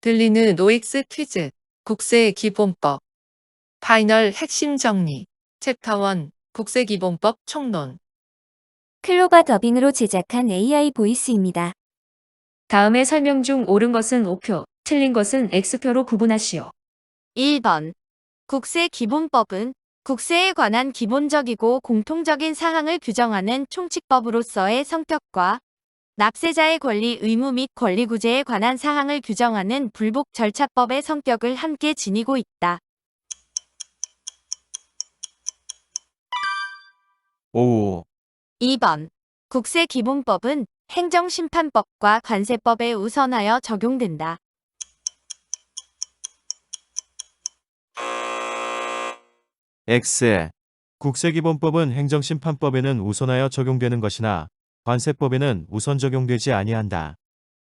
들리는 OX 퀴즈, 국세 기본법, 파이널 핵심 정리, 챕터 1, 국세 기본법 총론. 클로바 더빙으로 제작한 AI 보이스입니다. 다음의 설명 중 옳은 것은 O표, 틀린 것은 X표로 구분하시오. 1번. 국세 기본법은 국세에 관한 기본적이고 공통적인 사항을 규정하는 총칙법으로서의 성격과 납세자의 권리, 의무 및 권리 구제에 관한 사항을 규정하는 불복 절차법의 성격을 함께 지니고 있다. 5. 2번. 국세 기본법은 행정심판법과 관세법에 우선하여 적용된다. X. 국세기본법은 행정심판법에는 우선하여 적용되는 것이나 관세법에는 우선 적용되지 아니한다.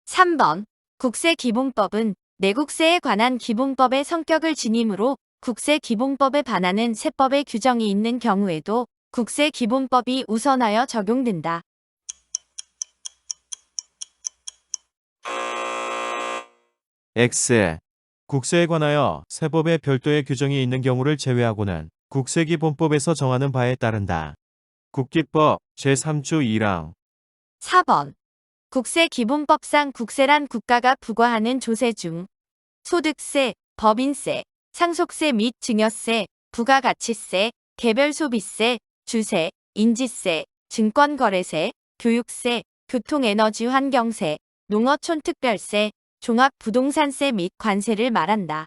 3번. 국세기본법은 내국세에 관한 기본법의 성격을 지니므로 국세기본법에 반하는 세법의 규정이 있는 경우에도 국세기본법이 우선하여 적용된다. X. 국세에 관하여 세법의 별도의 규정이 있는 경우를 제외하고는 국세기본법에서 정하는 바에 따른다. 국기법 제3조 2랑 4번. 국세 기본법상 국세란 국가가 부과하는 조세 중 소득세, 법인세, 상속세 및 증여세, 부가가치세, 개별소비세, 주세, 인지세, 증권거래세, 교육세, 교통에너지 환경세, 농어촌특별세, 종합부동산세 및 관세를 말한다.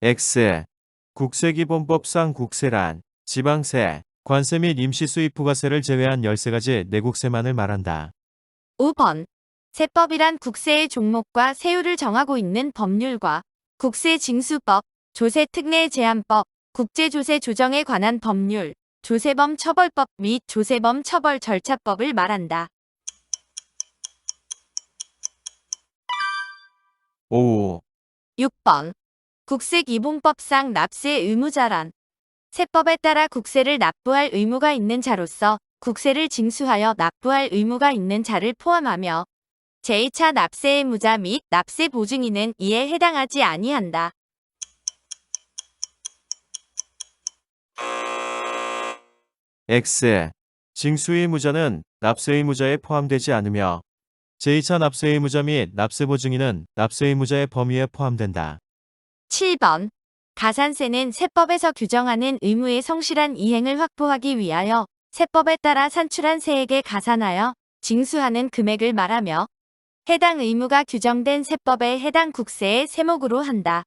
X. 국세기본법상 국세란 지방세, 관세 및 임시수입 부가세를 제외한 13가지 내국세만을 말한다. 5번. 세법이란 국세의 종목과 세율을 정하고 있는 법률과 국세징수법, 조세특례 제한법, 국제조세 조정에 관한 법률, 조세범 처벌법 및 조세범 처벌 절차법을 말한다. 5. 6번. 국세기본법상 납세 의무자란 세법에 따라 국세를 납부할 의무가 있는 자로서 국세를 징수하여 납부할 의무가 있는 자를 포함하며 제2차 납세 의무자 및 납세 보증인은 이에 해당하지 아니한다. X. 징수의무자는 납세의무자에 포함되지 않으며 제2차 납세의무자 및 납세보증인은 납세의무자의 범위에 포함된다. 7번. 가산세는 세법에서 규정하는 의무의 성실한 이행을 확보하기 위하여 세법에 따라 산출한 세액에 가산하여 징수하는 금액을 말하며 해당 의무가 규정된 세법의 해당 국세의 세목으로 한다.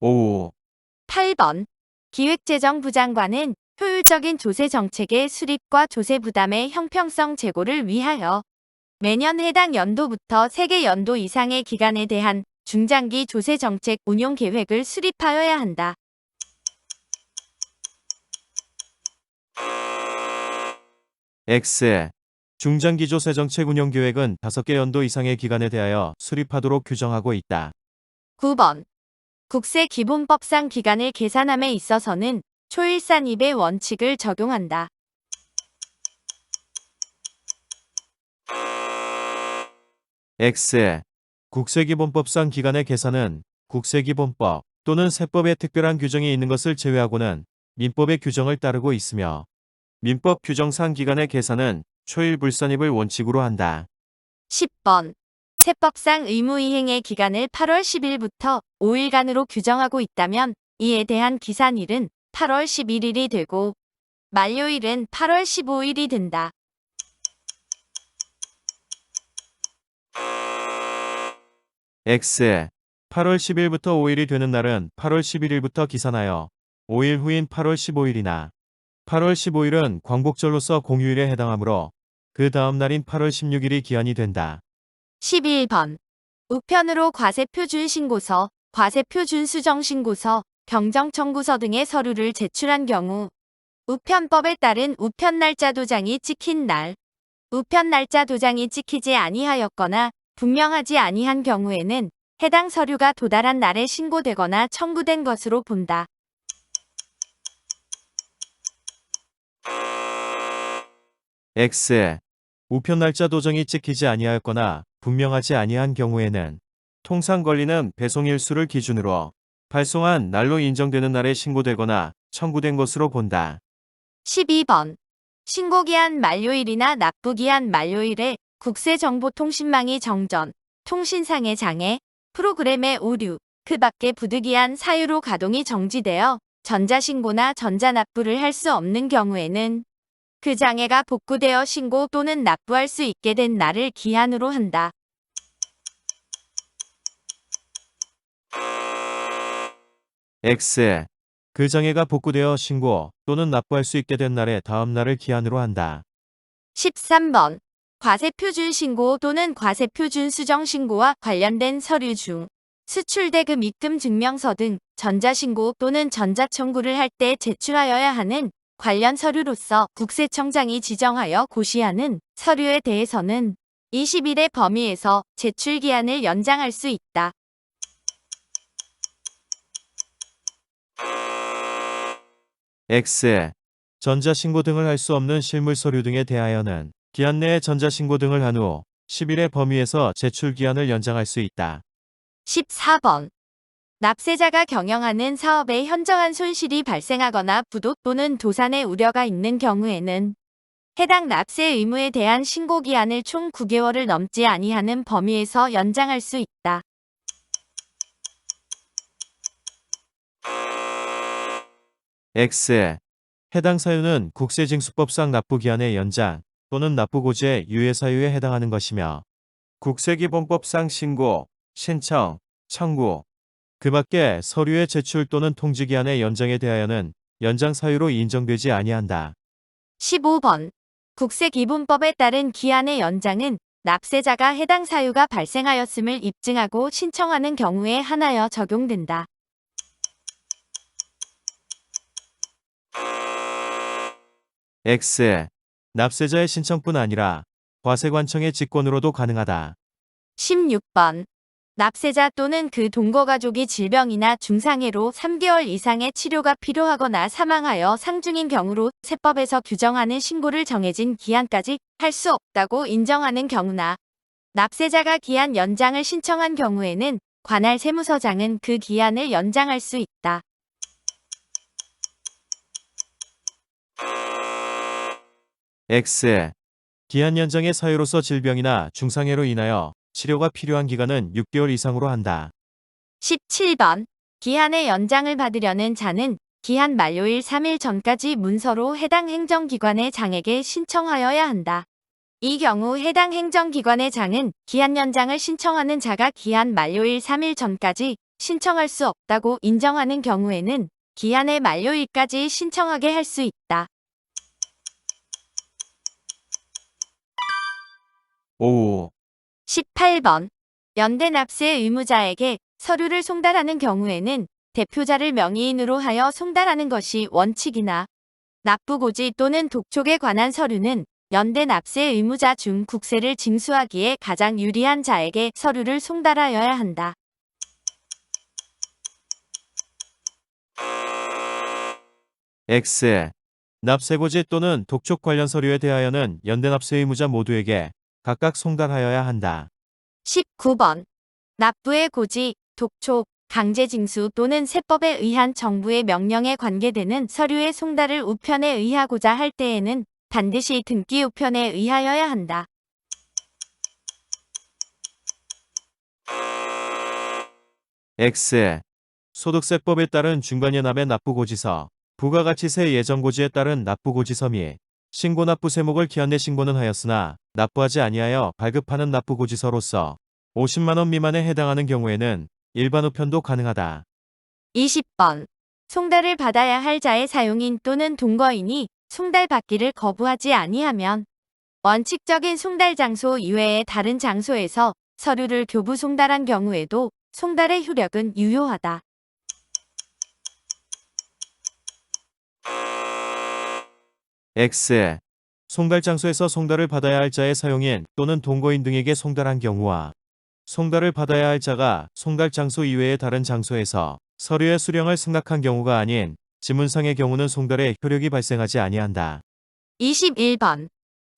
5. 8번. 기획재정부 장관은 효율적인 조세 정책의 수립과 조세 부담의 형평성 제고를 위하여 매년 해당 연도부터 세개 연도 이상의 기간에 대한 중장기 조세 정책 운용 계획을 수립하여야 한다. X. 중장기 조세 정책 운영 계획은 5개 연도 이상의 기간에 대하여 수립하도록 규정하고 있다. 9번. 국세 기본법상 기간을 계산함에 있어서는 초일산입의 원칙을 적용한다. X. 국세기본법상 기간의 계산은 국세기본법 또는 세법에 특별한 규정이 있는 것을 제외하고는 민법의 규정을 따르고 있으며 민법 규정상 기간의 계산은 초일불산입을 원칙으로 한다. 10번. 세법상 의무이행의 기간을 8월 10일부터 5일간으로 규정하고 있다면 이에 대한 기산일은 8월 11일이 되고 만료일은 8월 15일이 된다. X. 8월 10일부터 5일이 되는 날은 8월 11일부터 기산하여 5일 후인 8월 15일이나 8월 15일은 광복절로서 공휴일에 해당하므로 그 다음 날인 8월 16일이 기한이 된다. 11번. 우편으로 과세표준 신고서, 과세표준 수정 신고서, 경정 청구서 등의 서류를 제출한 경우 우편법에 따른 우편 날짜 도장이 찍힌 날, 우편 날짜 도장이 찍히지 아니하였거나 분명하지 아니한 경우에는 해당 서류가 도달한 날에 신고되거나 청구된 것으로 본다. X. 우편 날짜 도정이 찍히지 아니하였거나 분명하지 아니한 경우에는 통상 걸리는 배송 일수를 기준으로 발송한 날로 인정되는 날에 신고되거나 청구된 것으로 본다. 12번. 신고기한 만료일이나 납부기한 만료일에 국세정보통신망이 정전, 통신상의 장애, 프로그램의 오류, 그 밖에 부득이한 사유로 가동이 정지되어 전자신고나 전자납부를 할 수 없는 경우에는 그 장애가 복구되어 신고 또는 납부할 수 있게 된 날을 기한으로 한다. X. 그 장애가 복구되어 신고 또는 납부할 수 있게 된 날의 다음 날을 기한으로 한다. 13번. 과세표준 신고 또는 과세표준 수정 신고와 관련된 서류 중 수출대금 입금 증명서 등 전자신고 또는 전자청구를 할 때 제출하여야 하는 관련 서류로서 국세청장이 지정하여 고시하는 서류에 대해서는 20일의 범위에서 제출 기한을 연장할 수 있다. X. 전자신고 등을 할 수 없는 실물 서류 등에 대하여는 기한 내에 전자신고 등을 한 후 10일의 범위에서 제출 기한을 연장할 수 있다. 14번. 납세자가 경영하는 사업에 현저한 손실이 발생하거나 부도 또는 도산의 우려가 있는 경우에는 해당 납세 의무에 대한 신고 기한을 총 9개월을 넘지 아니하는 범위에서 연장할 수 있다. X. 해당 사유는 국세징수법상 납부 기한의 연장 또는 납부고지의 유예 사유에 해당하는 것이며 국세기본법상 신고, 신청, 청구, 그 밖에 서류의 제출 또는 통지기한의 연장에 대하여는 연장 사유로 인정되지 아니한다. 15번. 국세기본법에 따른 기한의 연장은 납세자가 해당 사유가 발생하였음을 입증하고 신청하는 경우에 한하여 적용된다. X. 납세자의 신청뿐 아니라 과세관청의 직권으로도 가능하다. 16번. 납세자 또는 그 동거가족이 질병이나 중상해로 3개월 이상의 치료가 필요하거나 사망하여 상중인 경우로 세법에서 규정하는 신고를 정해진 기한까지 할 수 없다고 인정하는 경우나 납세자가 기한 연장을 신청한 경우에는 관할 세무서장은 그 기한을 연장할 수 있다. X. 기한 연장의 사유로서 질병이나 중상해로 인하여 치료가 필요한 기간은 6개월 이상으로 한다. 17번. 기한의 연장을 받으려는 자는 기한 만료일 3일 전까지 문서로 해당 행정기관의 장에게 신청하여야 한다. 이 경우 해당 행정기관의 장은 기한 연장을 신청하는 자가 기한 만료일 3일 전까지 신청할 수 없다고 인정하는 경우에는 기한의 만료일까지 신청하게 할 수 있다. 5. 18번. 연대 납세 의무자에게 서류를 송달하는 경우에는 대표자를 명의인으로 하여 송달하는 것이 원칙이나 납부고지 또는 독촉에 관한 서류는 연대 납세 의무자 중 국세를 징수하기에 가장 유리한 자에게 서류를 송달하여야 한다. X. 납세고지 또는 독촉 관련 서류에 대하여는 연대 납세 의무자 모두에게 각각 송달하여야 한다. 19번. 납부의 고지, 독촉, 강제징수 또는 세법에 의한 정부의 명령에 관계되는 서류의 송달을 우편에 의하고자 할 때에는 반드시 등기 우편에 의하여야 한다. X. 소득세법에 따른 중간연합의 납부고지서, 부가가치세 예정고지에 따른 납부고지서 및 신고 납부 세목을 기한 내 신고는 하였으나 납부하지 아니하여 발급하는 납부고지서로서 50만원 미만에 해당하는 경우에는 일반 우편도 가능하다. 20번. 송달을 받아야 할 자의 사용인 또는 동거인이 송달 받기를 거부하지 아니하면 원칙적인 송달 장소 이외의 다른 장소에서 서류를 교부 송달한 경우에도 송달의 효력은 유효하다. X. 송달 장소에서 송달을 받아야 할 자의 사용인 또는 동거인 등에게 송달한 경우와 송달을 받아야 할 자가 송달 장소 이외의 다른 장소에서 서류의 수령을 승낙한 경우가 아닌 지문상의 경우는 송달에 효력이 발생하지 아니한다. 21번.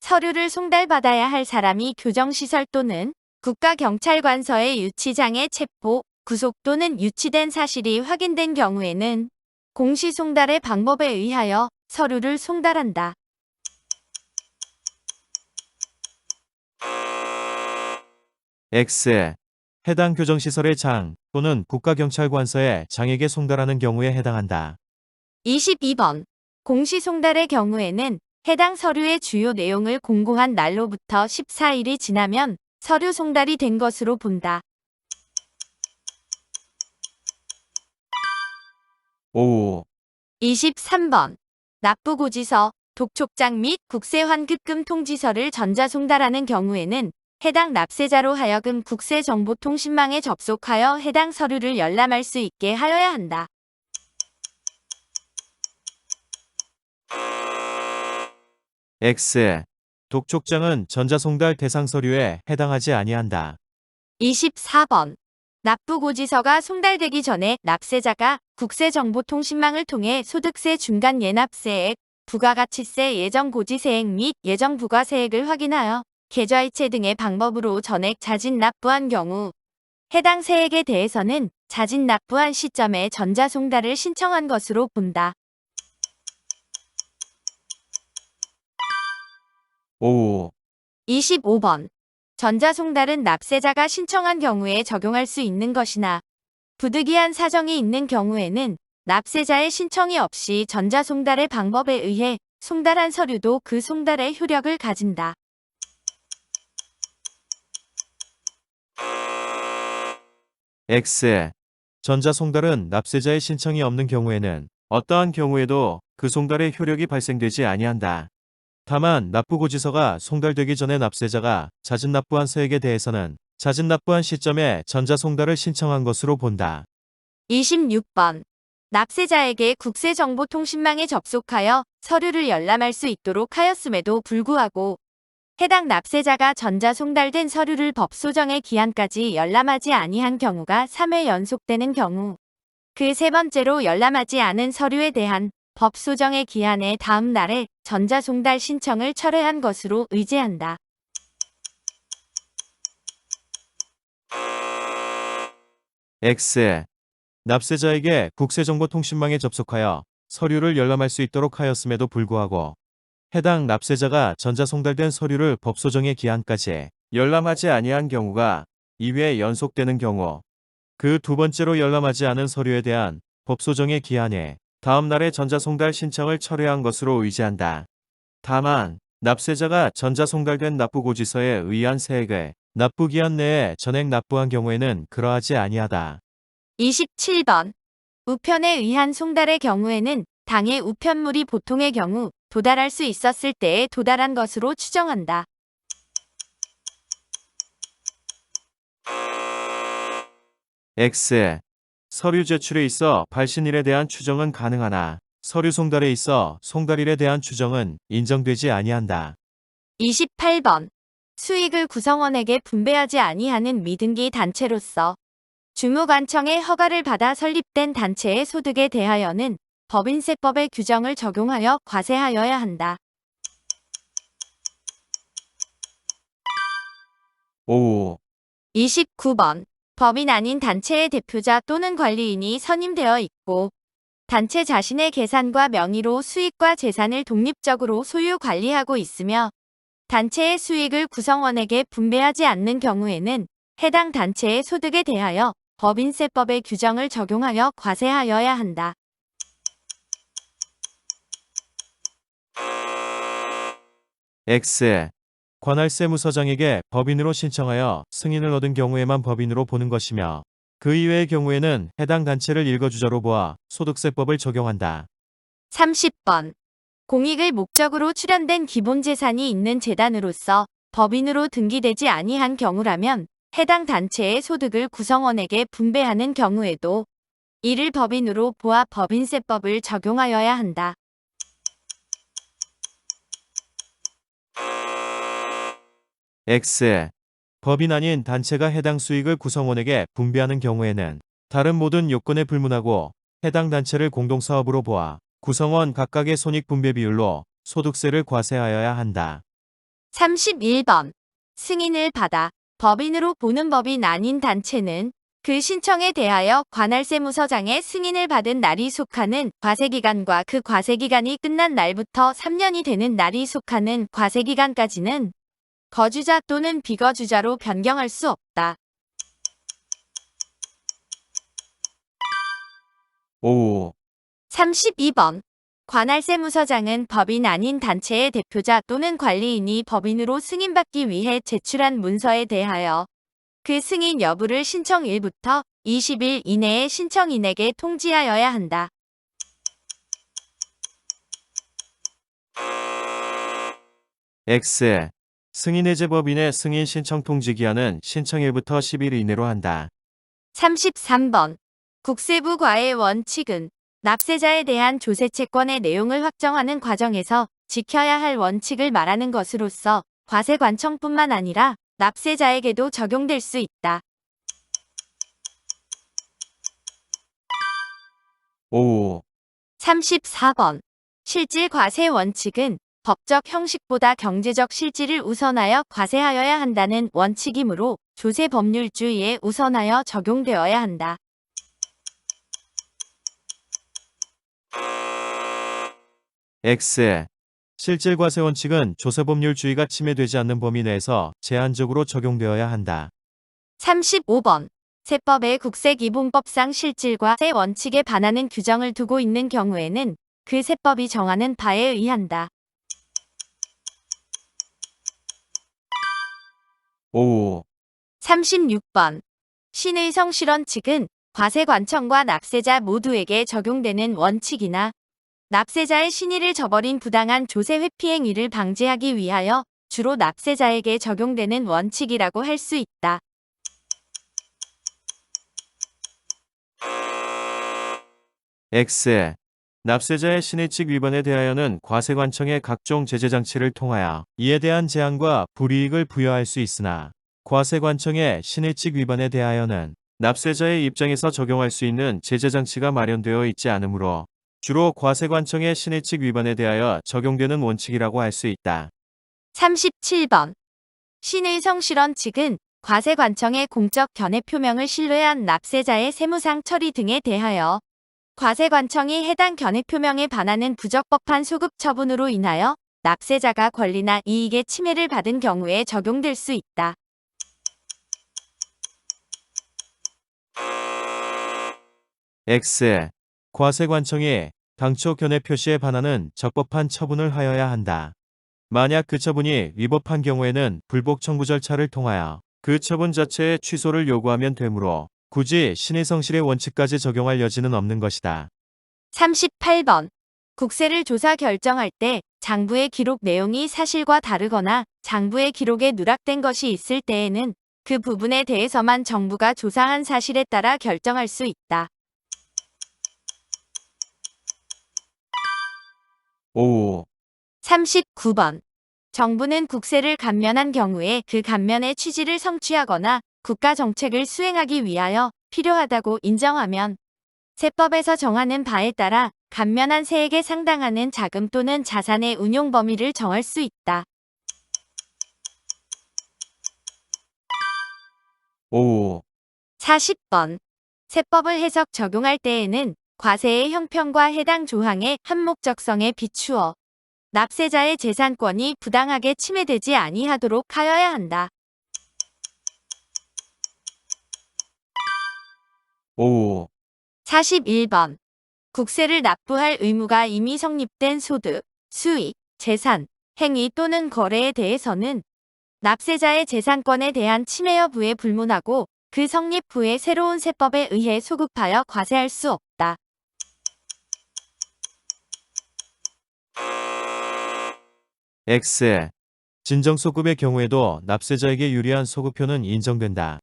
서류를 송달받아야 할 사람이 교정시설 또는 국가경찰관서의 유치장에 체포, 구속 또는 유치된 사실이 확인된 경우에는 공시송달의 방법에 의하여 서류를 송달한다. X. 해당 교정시설의 장 또는 국가경찰관서의 장에게 송달하는 경우에 해당한다. 22번. 공시송달의 경우에는 해당 서류의 주요 내용을 공고한 날로부터 14일이 지나면 서류 송달이 된 것으로 본다. 5. 23번. 납부고지서, 독촉장 및 국세환급금 통지서를 전자송달하는 경우에는 해당 납세자로 하여금 국세정보통신망에 접속하여 해당 서류를 열람할 수 있게 하여야 한다. X. 독촉장은 전자송달 대상 서류에 해당하지 아니한다. 24번. 납부고지서가 송달되기 전에 납세자가 국세정보통신망을 통해 소득세 중간 예납세액, 부가가치세 예정고지세액 및 예정부가세액을 확인하여 계좌이체 등의 방법으로 전액 자진 납부한 경우 해당 세액에 대해서는 자진 납부한 시점에 전자송달을 신청한 것으로 본다. 5. 25번. 전자송달은 납세자가 신청한 경우에 적용할 수 있는 것이나 부득이한 사정이 있는 경우에는 납세자의 신청이 없이 전자송달의 방법에 의해 송달한 서류도 그 송달의 효력을 가진다. X. 전자송달은 납세자의 신청이 없는 경우에는 어떠한 경우에도 그 송달의 효력이 발생되지 아니한다. 다만 납부고지서가 송달되기 전에 납세자가 잦은 납부한 세액에 대해서는 잦은 납부한 시점에 전자송달을 신청한 것으로 본다. 26번. 납세자에게 국세정보통신망에 접속하여 서류를 열람할 수 있도록 하였음에도 불구하고 해당 납세자가 전자송달된 서류를 법소정의 기한까지 열람하지 아니한 경우가 3회 연속되는 경우 그 세 번째로 열람하지 않은 서류에 대한 법 소정의 기한의 다음 날에 전자송달 신청을 철회한 것으로 의제한다. X. 납세자에게 국세정보통신망에 접속하여 서류를 열람할 수 있도록 하였음에도 불구하고 해당 납세자가 전자송달된 서류를 법소정의 기한까지 열람하지 아니한 경우가 2회 연속되는 경우 그 두 번째로 열람하지 않은 서류에 대한 법소정의 기한에 다음 날에 전자송달 신청을 철회한 것으로 의지한다. 다만 납세자가 전자송달된 납부고지서에 의한 세액을 납부기한 내에 전액 납부한 경우에는 그러하지 아니하다. 27번. 우편에 의한 송달의 경우에는 당의 우편물이 보통의 경우 도달할 수 있었을 때에 도달한 것으로 추정한다. X. 서류 제출에 있어 발신일에 대한 추정은 가능하나 서류 송달에 있어 송달일에 대한 추정은 인정되지 아니한다. 28번. 수익을 구성원에게 분배하지 아니하는 미등기 단체로서 주무관청의 허가를 받아 설립된 단체의 소득에 대하여는 법인세법의 규정을 적용하여 과세하여야 한다. 5. 29번. 법인 아닌 단체의 대표자 또는 관리인이 선임되어 있고 단체 자신의 계산과 명의로 수익과 재산을 독립적으로 소유 관리하고 있으며 단체의 수익을 구성원에게 분배하지 않는 경우에는 해당 단체의 소득에 대하여 법인세법의 규정을 적용하여 과세하여야 한다. X. 관할세무서장에게 법인으로 신청하여 승인을 얻은 경우에만 법인으로 보는 것이며 그 이외의 경우에는 해당 단체를 일거주자로 보아 소득세법을 적용한다. 30번. 공익을 목적으로 출연된 기본재산이 있는 재단으로서 법인으로 등기되지 아니한 경우라면 해당 단체의 소득을 구성원에게 분배하는 경우에도 이를 법인으로 보아 법인세법을 적용하여야 한다. X. 법인 아닌 단체가 해당 수익을 구성원에게 분배하는 경우에는 다른 모든 요건에 불문하고 해당 단체를 공동사업으로 보아 구성원 각각의 손익 분배 비율로 소득세를 과세하여야 한다. 31번. 승인을 받아 법인으로 보는 법인 아닌 단체는 그 신청에 대하여 관할세무서장의 승인을 받은 날이 속하는 과세기간과 그 과세기간이 끝난 날부터 3년이 되는 날이 속하는 과세기간까지는 거주자 또는 비거주자로 변경할 수 없다. 5. 32번. 관할세무서장은 법인 아닌 단체의 대표자 또는 관리인이 법인으로 승인받기 위해 제출한 문서에 대하여 그 승인 여부를 신청일부터 20일 이내에 신청인에게 통지하여야 한다. X. 승인해제 법인의 승인 신청 통지 기한은 신청일부터 10일 이내로 한다. 33번. 국세부 과의 원칙은 납세자에 대한 조세 채권의 내용을 확정하는 과정에서 지켜야 할 원칙을 말하는 것으로서 과세 관청뿐만 아니라 납세자에게도 적용될 수 있다. 5. 34번. 실질 과세 원칙은 법적 형식보다 경제적 실질을 우선하여 과세하여야 한다는 원칙이므로 조세 법률주의에 우선하여 적용되어야 한다. X. 실질 과세 원칙은 조세법률주의가 침해되지 않는 범위 내에서 제한적으로 적용되어야 한다. 35번. 세법의 국세기본법상 실질과세 원칙에 반하는 규정을 두고 있는 경우에는 그 세법이 정하는 바에 의한다. 5. 36번. 신의 성 실원 측은 과세관청과 납세자 모두에게 적용되는 원칙이나 납세자의 신의를 저버린 부당한 조세 회피 행위를 방지하기 위하여 주로 납세자에게 적용되는 원칙이라고 할 수 있다. X. 납세자의 신의칙 위반에 대하여는 과세관청의 각종 제재장치를 통하여 이에 대한 제한과 불이익을 부여할 수 있으나 과세관청의 신의칙 위반에 대하여는 납세자의 입장에서 적용할 수 있는 제재장치가 마련되어 있지 않으므로 주로 과세관청의 신의칙 위반에 대하여 적용되는 원칙이라고 할 수 있다. 37번. 신의 성 실원 측은 과세관청의 공적 견해 표명을 신뢰한 납세자의 세무상 처리 등에 대하여 과세관청이 해당 견해 표명에 반하는 부적법한 소급 처분으로 인하여 납세자가 권리나 이익의 침해를 받은 경우에 적용될 수 있다. X. 과세관청이 당초 견해 표시에 반하는 적법한 처분을 하여야 한다. 만약 그 처분이 위법한 경우에는 불복 청구 절차를 통하여 그 처분 자체의 취소를 요구하면 되므로 굳이 신의 성실의 원칙까지 적용할 여지는 없는 것이다. 38번. 국세를 조사 결정할 때 장부의 기록 내용이 사실과 다르거나 장부의 기록에 누락된 것이 있을 때에는 그 부분에 대해서만 정부가 조사한 사실에 따라 결정할 수 있다. 5. 39번. 정부는 국세를 감면한 경우에 그 감면의 취지를 성취하거나 국가 정책을 수행하기 위하여 필요하다고 인정하면 세법에서 정하는 바에 따라 감면한 세액에 상당하는 자금 또는 자산의 운용 범위를 정할 수 있다. 5. 40번. 세법을 해석 적용할 때에는 과세의 형평과 해당 조항의 한목적성에 비추어 납세자의 재산권이 부당하게 침해되지 아니하도록 하여야 한다. 5. 41번. 국세를 납부할 의무가 이미 성립된 소득, 수익, 재산, 행위 또는 거래에 대해서는 납세자의 재산권에 대한 침해 여부에 불문하고 그 성립 후에 새로운 세법에 의해 소급하여 과세할 수 없다. X. 진정소급의 경우에도 납세자에게 유리한 소급표는 인정된다.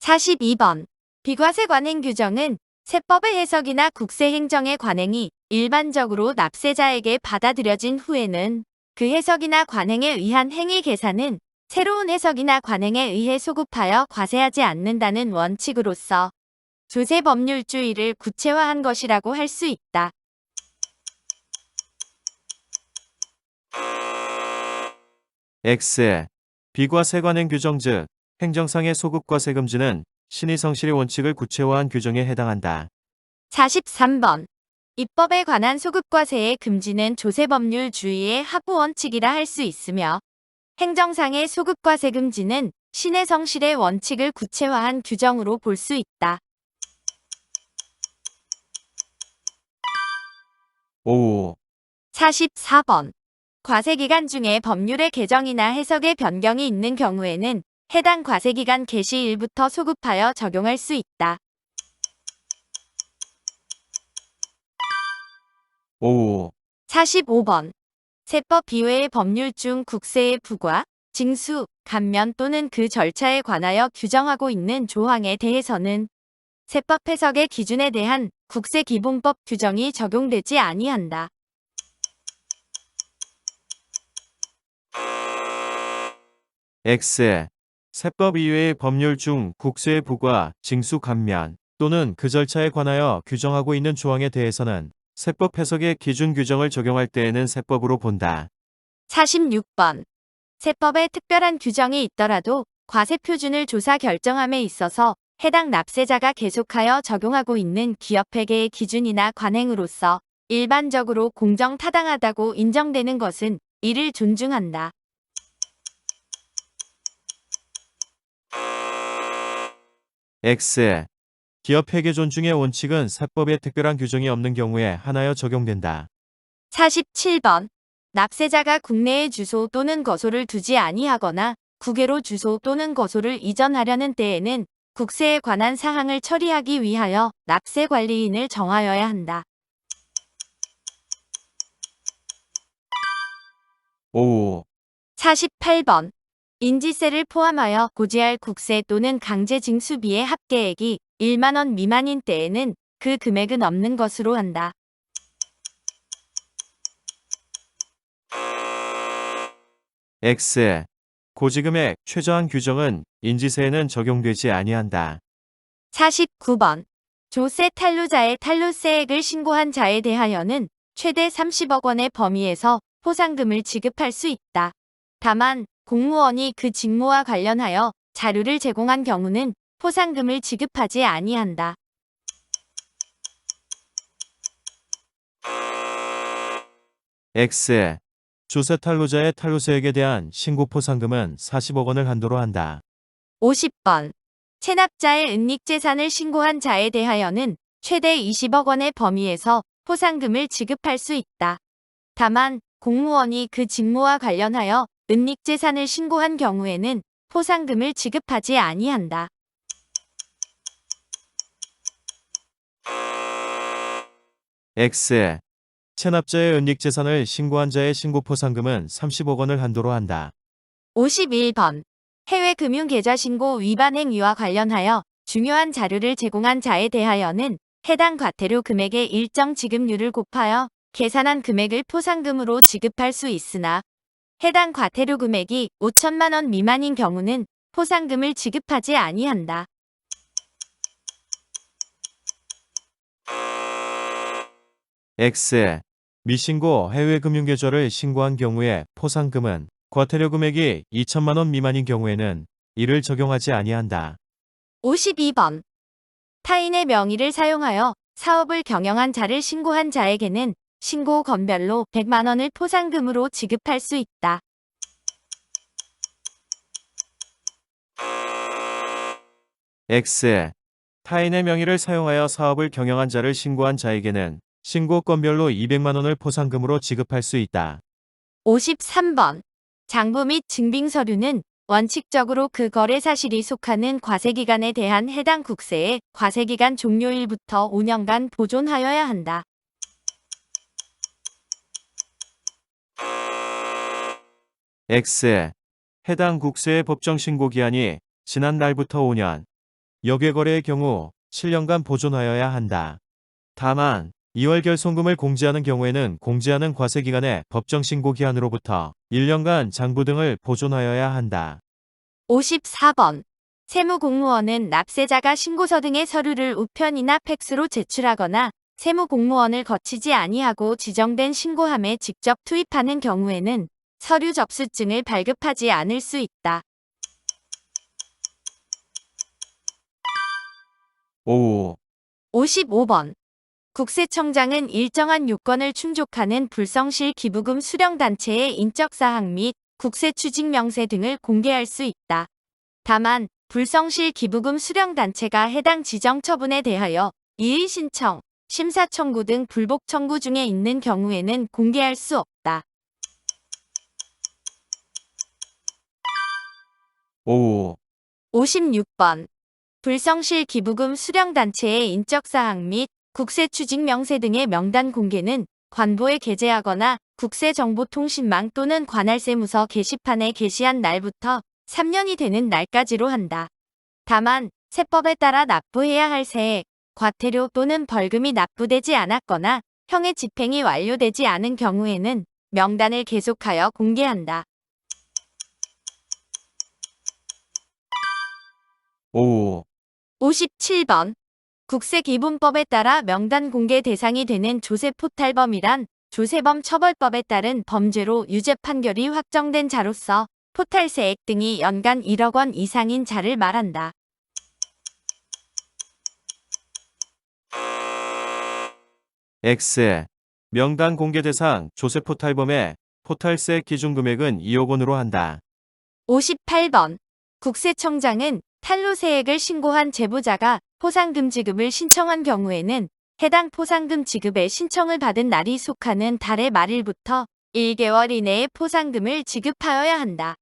42번. 비과세 관행 규정은 세법의 해석이나 국세 행정의 관행이 일반적으로 납세자에게 받아들여진 후에는 그 해석이나 관행에 의한 행위 계산은 새로운 해석이나 관행에 의해 소급하여 과세하지 않는다는 원칙으로서 조세 법률주의를 구체화한 것이라고 할 수 있다. X. 비과세 관행 규정 즉 행정상의 소급과세 금지는 신의 성실의 원칙을 구체화한 규정에 해당한다. 43번. 입법에 관한 소급과세의 금지는 조세법률 주의의 하부 원칙이라 할 수 있으며 행정상의 소급과세 금지는 신의 성실의 원칙을 구체화한 규정으로 볼 수 있다. 5. 44번. 과세기간 중에 법률의 개정이나 해석의 변경이 있는 경우에는 해당 과세기간 개시일부터 소급하여 적용할 수 있다. 5. 45번. 세법 이외의 법률 중 국세의 부과, 징수, 감면 또는 그 절차에 관하여 규정하고 있는 조항에 대해서는 세법 해석의 기준에 대한 국세기본법 규정이 적용되지 아니한다. X. 세법 이외의 법률 중 국세의 부과, 징수 감면 또는 그 절차에 관하여 규정하고 있는 조항에 대해서는 세법 해석의 기준 규정을 적용할 때에는 세법으로 본다. 46번. 세법에 특별한 규정이 있더라도 과세 표준을 조사 결정함에 있어서 해당 납세자가 계속하여 적용하고 있는 기업회계의 기준이나 관행으로서 일반적으로 공정 타당하다고 인정되는 것은 이를 존중한다. X. 기업 회계 존중의 원칙은 세법에 특별한 규정이 없는 경우에 하나여 적용된다. 47번. 납세자가 국내에 주소 또는 거소를 두지 아니하거나 국외로 주소 또는 거소를 이전하려는 때에는 국세에 관한 사항을 처리하기 위하여 납세 관리인을 정하여야 한다. 5. 48번. 인지세를 포함하여 고지할 국세 또는 강제 징수비의 합계액이 1만 원 미만인 때에는 그 금액은 없는 것으로 한다. X. 고지금액 최저한 규정은 인지세에는 적용되지 아니한다. 49번. 조세 탈루자의 탈루세액을 신고한 자에 대하여는 최대 30억 원의 범위에서 포상금을 지급할 수 있다. 다만 공무원이 그 직무와 관련하여 자료를 제공한 경우는 포상금을 지급하지 아니한다. X. 조세 탈루자의 탈루세액에 대한 신고 포상금은 40억 원을 한도로 한다. 50번. 체납자의 은닉재산을 신고한 자에 대하여는 최대 20억 원의 범위에서 포상금을 지급할 수 있다. 다만 공무원이 그 직무와 관련하여 은닉재산을 신고한 경우에는 포상금을 지급하지 아니한다. X. 체납자의 은닉재산을 신고한 자의 신고 포상금은 30억 원을 한도로 한다. 51번. 해외 금융계좌 신고 위반 행위와 관련하여 중요한 자료를 제공한 자에 대하여는 해당 과태료 금액의 일정 지급률을 곱하여 계산한 금액을 포상금으로 지급할 수 있으나 해당 과태료 금액이 5천만 원 미만인 경우는 포상금을 지급하지 아니한다. X. 미신고 해외 금융계좌를 신고한 경우에 포상금은 과태료 금액이 2천만 원 미만인 경우에는 이를 적용하지 아니한다. 52번. 타인의 명의를 사용하여 사업을 경영한 자를 신고한 자에게는 신고 건별로 100만 원을 포상금으로 지급할 수 있다. X. 타인의 명의를 사용하여 사업을 경영한 자를 신고한 자에게는 신고 건별로 200만 원을 포상금으로 지급할 수 있다. 53번. 장부 및 증빙 서류는 원칙적으로 그 거래 사실이 속하는 과세기간에 대한 해당 국세의 과세기간 종료일부터 5년간 보존하여야 한다. X. 해당 국세의 법정 신고 기한이 지난 날부터 5년, 역외거래의 경우 7년간 보존하여야 한다. 다만 2월 결손금을 공제하는 경우에는 공제하는 과세기간의 법정 신고 기한으로부터 1년간 장부 등을 보존하여야 한다. 54번. 세무공무원은 납세자가 신고서 등의 서류를 우편이나 팩스로 제출하거나 세무공무원을 거치지 아니하고 지정된 신고함에 직접 투입하는 경우에는 서류 접수증을 발급하지 않을 수 있다. 5. 55번. 국세청장은 일정한 요건을 충족하는 불성실 기부금 수령단체의 인적사항 및 국세추직 명세 등을 공개할 수 있다. 다만, 불성실 기부금 수령단체가 해당 지정 처분에 대하여 이의 신청, 심사 청구 등 불복 청구 중에 있는 경우에는 공개할 수 없다. 5. 56번. 불성실 기부금 수령단체의 인적사항 및 국세추직 명세 등의 명단 공개는 관보에 게재하거나 국세정보통신망 또는 관할세무서 게시판에 게시한 날부터 3년이 되는 날까지로 한다. 다만 세법에 따라 납부해야 할 세액, 과태료 또는 벌금이 납부되지 않았거나 형의 집행이 완료되지 않은 경우에는 명단을 계속하여 공개한다. 5. 57번. 국세기본법에 따라 명단 공개 대상이 되는 조세포탈범이란 조세범 처벌법에 따른 범죄로 유죄 판결이 확정된 자로서 포탈세액 등이 연간 1억 원 이상인 자를 말한다. X. 명단 공개 대상 조세 포탈범의 포탈세 기준 금액은 2억 원으로 한다. 58번. 국세청장은 탈루세액을 신고한 제보자가 포상금 지급을 신청한 경우에는 해당 포상금 지급의 신청을 받은 날이 속하는 달의 말일부터 1개월 이내에 포상금을 지급하여야 한다.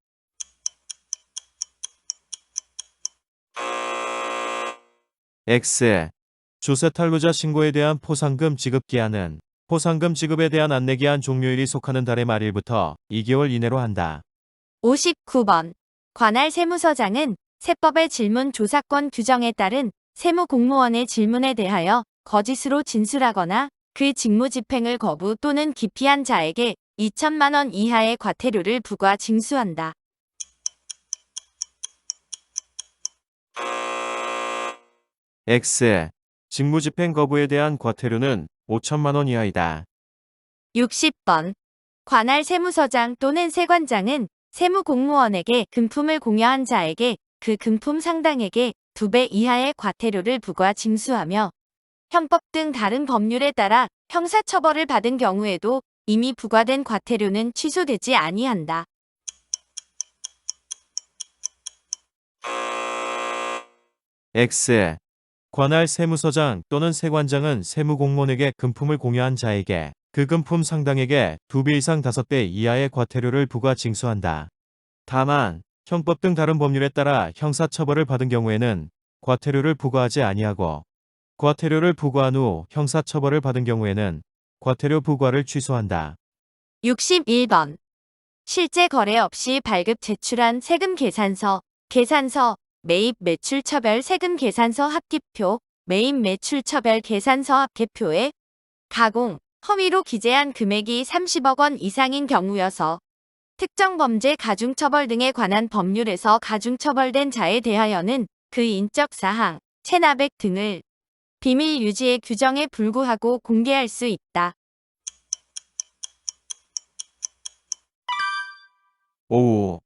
X. 조세 탈루자 신고에 대한 포상금 지급 기한은 포상금 지급에 대한 안내 기한 종료일이 속하는 달의 말일부터 2개월 이내로 한다. 59번. 관할 세무서장은 세법의 질문 조사권 규정에 따른 세무공무원의 질문에 대하여 거짓으로 진술하거나 그 직무 집행을 거부 또는 기피한 자에게 2천만 원 이하의 과태료를 부과 징수한다. X. 직무집행 거부에 대한 과태료는 5천만 원 이하이다. 60번. 관할 세무서장 또는 세관장은 세무공무원에게 금품을 공여한 자에게 그 금품 상당액의 2배 이하의 과태료를 부과 징수하며 형법 등 다른 법률에 따라 형사처벌을 받은 경우에도 이미 부과된 과태료는 취소되지 아니한다. X. 관할 세무서장 또는 세관장은 세무공무원에게 금품을 공여한 자에게 그 금품 상당액의 2배 이상 5배 이하의 과태료를 부과 징수한다. 다만 형법 등 다른 법률에 따라 형사처벌을 받은 경우에는 과태료를 부과하지 아니하고 과태료를 부과한 후 형사처벌을 받은 경우에는 과태료 부과를 취소한다. 61번. 실제 거래 없이 발급 제출한 세금 계산서, 계산서, 매입 매출 처별 세금 계산서 합기표, 매입 매출 처별 계산서 합계표에 가공, 허위로 기재한 금액이 30억 원 이상인 경우여서 특정 범죄 가중처벌 등에 관한 법률에서 가중처벌된 자에 대하여는 그 인적 사항, 체납액 등을 비밀 유지의 규정에 불구하고 공개할 수 있다. 5.